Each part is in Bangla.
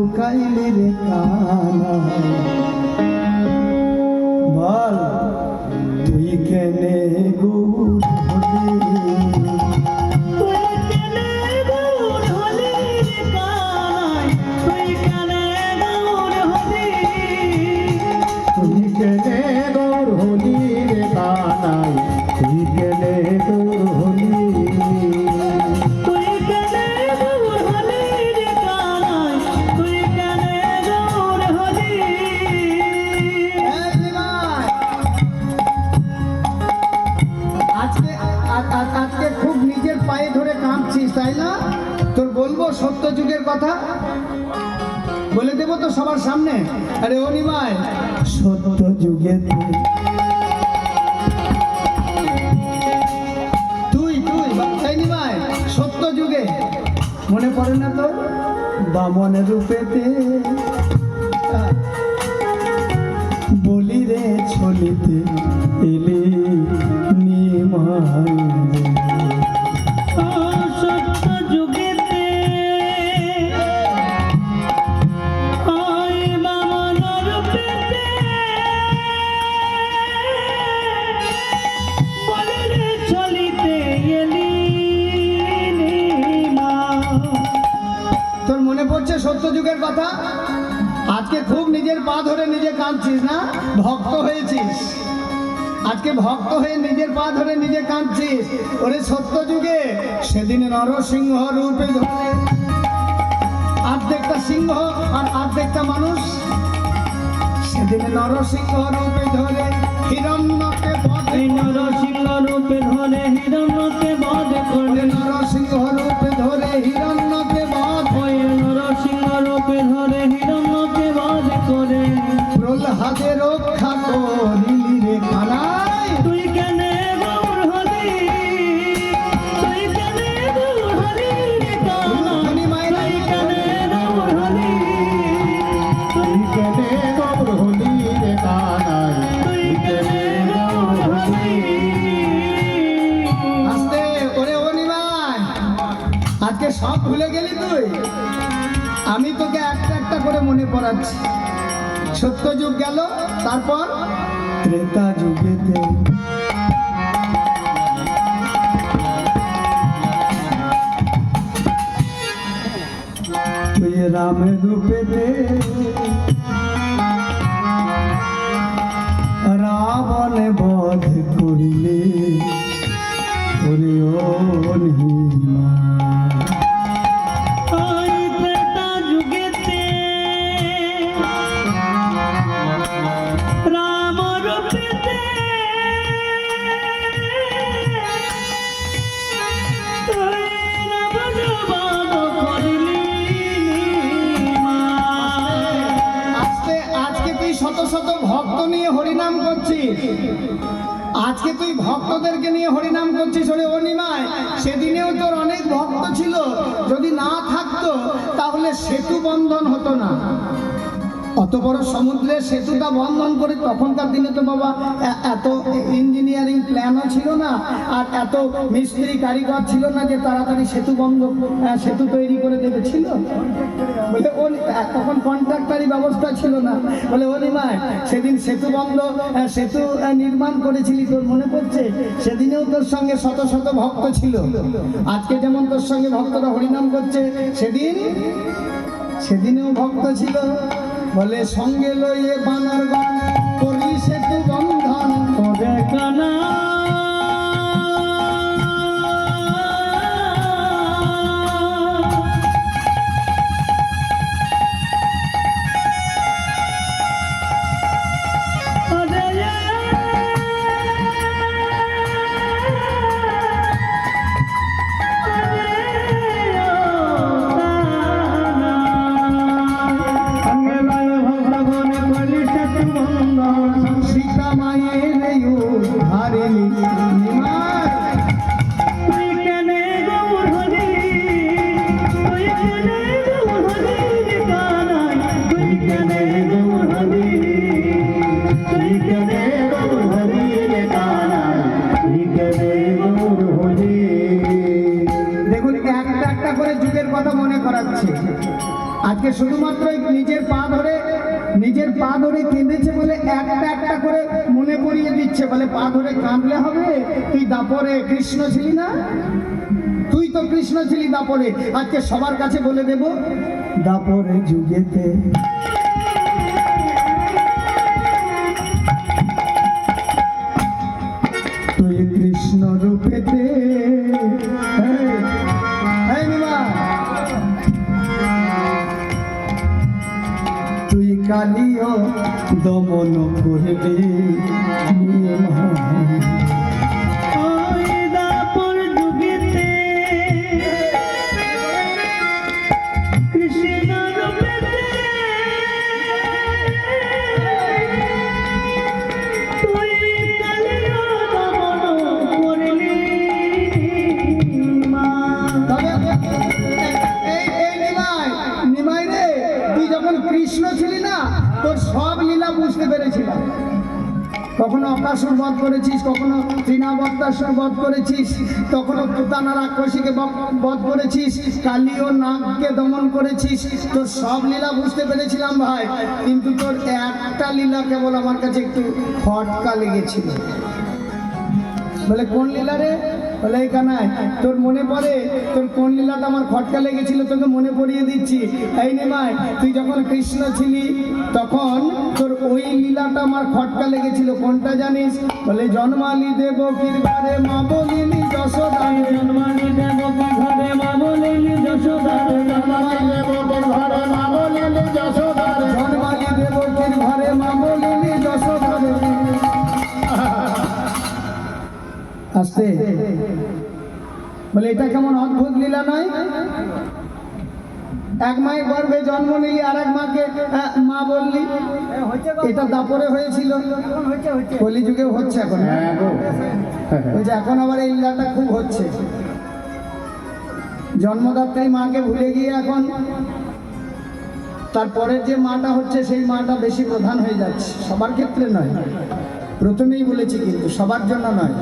লুকাইলি রে কানা। বল তুই কেনে গৌর সবার সামনে? আরে অনিমায় সত্য যুগে তুই তুই, তাই ভাই, সত্য যুগে। মনে পড়ে না তো বামনের রূপেতে। সত্য যুগের কথা? আজকে খুব নিজের পা ধরে নিজে কাঁদছিস না? ভক্ত হয়েছিস। আজকে ভক্ত হয়ে নিজের পা ধরে নিজে কাঁদছিস। ওরে সত্য যুগে সেদিন নরসিংহ রূপে ধরে। অর্ধেকটা সিংহ আর অর্ধেকটা মানুষ সেদিন নরসিংহ রূপে ধরে। হিরণ্যকে সব ভুলে গেলি তুই? আমি তোকে একটা একটা করে মনে পড়াচ্ছি। সত্য যুগ গেল, তারপর? ত্রেতা যুগেতে। তুই রামের রূপেতে। রাবণ বধ করিলে। ওরে ও শত শত ভক্ত নিয়ে হরিনাম করছিস। আজকে তুই ভক্তদেরকে নিয়ে হরিনাম করছিস ওরে অনিমায়। সেদিনেও তোর অনেক ভক্ত ছিল। যদি না থাকতো, তাহলে সেতু বন্ধন হতো না। অত বড় সমুদ্রের সেতুটা বন্ধন করে তখনকার দিনে তো বাবা এত ইঞ্জিনিয়ারিং প্ল্যানও ছিল না, আর এত মিস্ত্রি কারিগর ছিল না যে তাড়াতাড়ি সেতু বন্ধ সেতু তৈরি করে দেবে, ছিল? বলে ও তখন কন্ট্রাক্টারি ব্যবস্থা ছিল না। বলে ও নিমায় সেদিন সেতু বন্ধ সেতু নির্মাণ করেছিলি তোর মনে পড়ছে? সেদিনেও তোর সঙ্গে শত শত ভক্ত ছিল। আজকে যেমন তোর সঙ্গে ভক্তরা হরিনাম করছে, সেদিন, সেদিনেও ভক্ত ছিল। বলে সঙ্গে লইয়ে বানর বান আজকে শুধুমাত্র নিজের পা ধরে, নিজের পা ধরে কেঁদেছে বলে একটা একটা করে মনে করিয়ে দিচ্ছে বলে পা ধরে কাঁদলে হবে? তুই দাপরে কৃষ্ণ ছিলি না? তুই তো কৃষ্ণ ছিলি দাপরে। আজকে সবার কাছে বলে দেব, দাপরে যুগেতে দমন করবে নিমা। কখনো অকাসুর বধ করেছিস, কখনো তৃণাবত্তাসুর বধ করেছিস, কখনো পুতানা রাক্ষসীকে বধ- করেছিস কালী ও নাগকে দমন করেছিস। তোর সব লীলা বুঝতে পেরেছিলাম ভাই, কিন্তু তোর একটা লীলা কেবল আমার কাছে একটু খটকা লেগেছিল। বলে, কোন লীলা রে? বলে এই তোর মনে পড়ে? তোর কোন লীলাটা আমার খটকা লেগেছিল তোকে মনে পড়িয়ে দিচ্ছি। এই তুই যখন কৃষ্ণ ছিলি তখন তোর ওই লীলাটা আমার খটকা লেগেছিল। কোনটা জানিস? বলে জন্মালি দেব কিরবারে মা বলিনি যশোদারে। জন্মানি দেবকী ঘরে মা বলিলি যশোদার। জন্মানি দেবকীর ঘরে মা বলিনি যশোদারে। জন্মালি দেবকীর ঘরে মা আস্তে। বলে এটা কেমন অদ্ভুত লীলা নয়? এক মায়ের গর্ভে জন্ম নিলি আর এক মাকে মা বললি এটা দাপরে হয়েছিল। কলি যুগে হচ্ছে এখন। বলছে এখন আবার এই লীলাটা খুব হচ্ছে। জন্মদাত্রী মাকে ভুলে গিয়ে এখন তারপরের যে মাটা হচ্ছে সেই মাটা বেশি প্রধান হয়ে যাচ্ছে। সবার ক্ষেত্রে নয়। প্রথমেই বলেছি কিন্তু সবার জন্য নয়।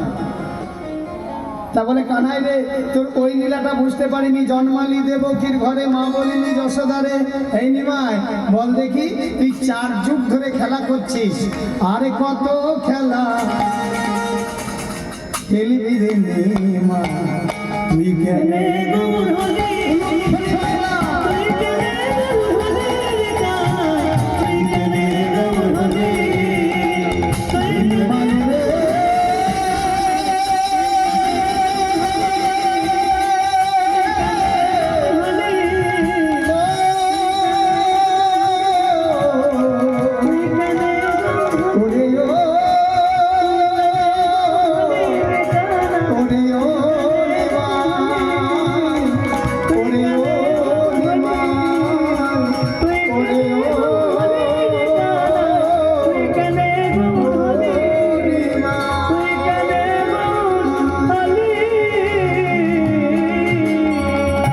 তা বলে, কানাই রে, তোর ওই নীলাটা বুঝতে পারিনি। জন্মালি দেবকীর ঘরে, মা বলিনি যশোদারে। এই নিমায় বল দেখি, তুই চার যুগ ধরে খেলা করছিস। আরে কত খেলা খেলবি রে তুই কেন